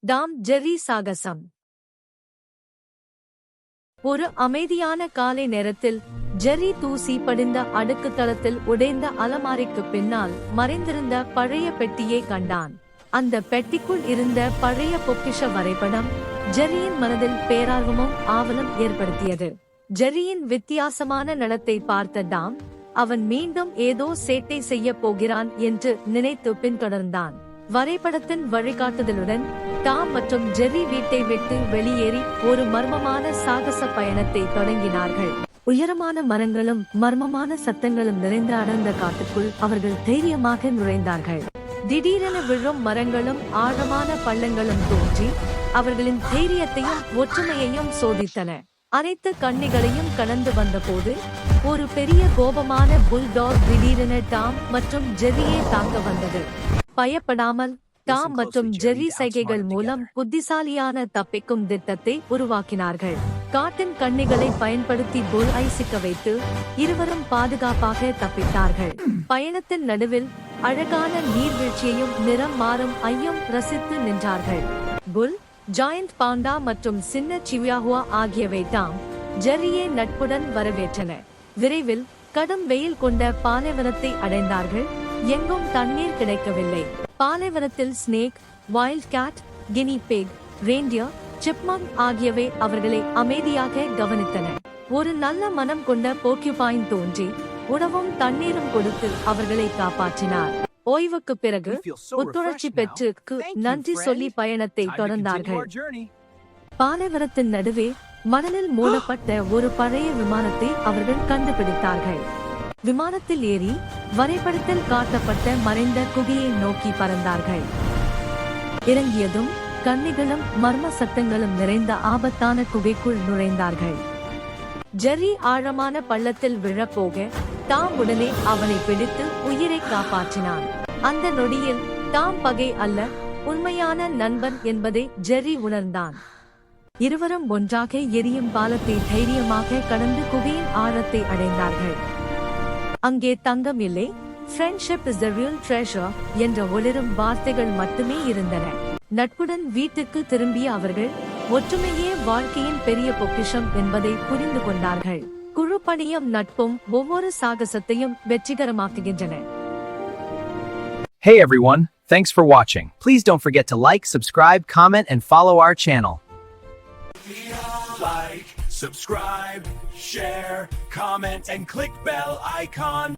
Tom Jerry சாகசம். ஒரு அமைதியான காலை நேரத்தில் ஜெர்ரி தூசி படிந்த அடுக்கு தளத்தில் உடைந்த அலமாரிக்கு பின்னால் மறைந்திருந்த பழைய பெட்டியை கண்டான். அந்த பெட்டிக்குள் இருந்த பழைய பொக்கிஷ வரைபடம் ஜெர்ரியின் மனதில் பேரார்வமும் ஆவலும் ஏற்படுத்தியது. ஜெர்ரியின் வித்தியாசமான நடத்தை பார்த்த டாம் அவன் மீண்டும் ஏதோ சேட்டை செய்ய போகிறான் என்று நினைத்து பின்தொடர்ந்தான். வரைபடத்தின் வழிகாட்டுதலுடன் டாம் மற்றும் ஜெர்ரி வீட்டை விட்டு வெளியேறி ஒரு மர்மமான சாகச பயணத்தை தொடங்கினார்கள். உயரமான மரங்களும் மர்மமான சத்தங்களும் நிறைந்த அடர்ந்த காட்டுக்குள் அவர்கள் தைரியமாக நுழைந்தார்கள். திடீரென விழும் மரங்களும் ஆழமான பள்ளங்களும் தோன்றி அவர்களின் தைரியத்தையும் ஒற்றுமையையும் சோதித்தன. அனைத்து கண்ணிகளையும் கடந்து வந்தபோது ஒரு பெரிய கோபமான புல்டாக் திடீரென டாம் மற்றும் ஜெர்ரியை தாக்க வந்தது. பயப்படாமல் டாம் மற்றும் ஜெர்ரி சைகைகள் மூலம் புத்திசாலியான தப்பிக்கும் திட்டத்தை உருவாக்கினார்கள். காட்டின் கண்ணிகளை பயன்படுத்தி புல் ஐ சிக்க வைத்து இருவரும் பாதுகாப்பாக தப்பித்தார்கள். பயணத்தின் நடுவில் அழகான நீர்வீழ்ச்சியையும் நிறம் மாறும் ஐயும் ரசித்து நின்றார்கள். புல் ஜாயந்த் பாண்டா மற்றும் சின்ன சிவியாகுவா ஆகியவை தாம் ஜெர்ரியை நட்புடன் வரவேற்றன. விரைவில் கடும் வெயில் கொண்ட பாலைவனத்தை அடைந்தார்கள். எங்கும் தண்ணீர் கிடைக்கவில்லை. பாலைவனத்தில் snake wild cat guinea pig reindeer chipmunk ஆகியவை அவர்களை அமைதியாக கவனித்தன. ஒரு நல்ல மனம் கொண்ட போக்யூபாயின் தோன்றி உணவும் தண்ணீரும் கொடுத்து அவர்களை காப்பாற்றினார். ஓய்வுக்கு பிறகு ஒத்துழைச்சி பெற்றுக்கு நன்றி சொல்லி பயணத்தை தொடர்ந்தார்கள். பாலைவனத்தின் நடுவே மணலில் மூடப்பட்ட ஒரு பழைய விமானத்தை அவர்கள் கண்டுபிடித்தார்கள். விமானத்தில் ஏறி வரைபடத்தில் காட்டப்பட்ட மறைந்த குகையை நோக்கி பறந்தார்கள். இறங்கியதும் கன்னிகளும் மர்ம சத்தங்களும் நிறைந்த ஆபத்தான குகைக்குள் நுழைந்தார்கள். ஜெர்ரி ஆழமான பள்ளத்தில் விழப்போக தாம் உடனே அவனை பிடித்து உயிரை காப்பாற்றினான். அந்த நொடியில் தாம் பகை அல்ல உண்மையான நண்பன் என்பதை ஜெர்ரி உணர்ந்தான். இருவரும் ஒன்றாக எரியும் பாலத்தை தைரியமாக கடந்து குகையின் ஆழத்தை அடைந்தார்கள். அங்கே தங்கம் இல்லை friendship is the real treasure என்ற ஒளிரும் வார்த்தைகள் மட்டுமே இருந்தன. நட்புடன் வீட்டுக்கு திரும்பிய அவர்கள் ஒற்றுமையே வாழ்க்கையின் பெரிய பொக்கிஷம் என்பதை புரிந்து கொண்டார்கள். குழு பணியும் நட்பும் ஒவ்வொரு சாகசத்தையும் வெற்றிகரமாக்குகின்றன Hey everyone, thanks for watching. Please don't forget to like, subscribe, comment, and follow our channel. Like, subscribe, share, comment, and click bell icon.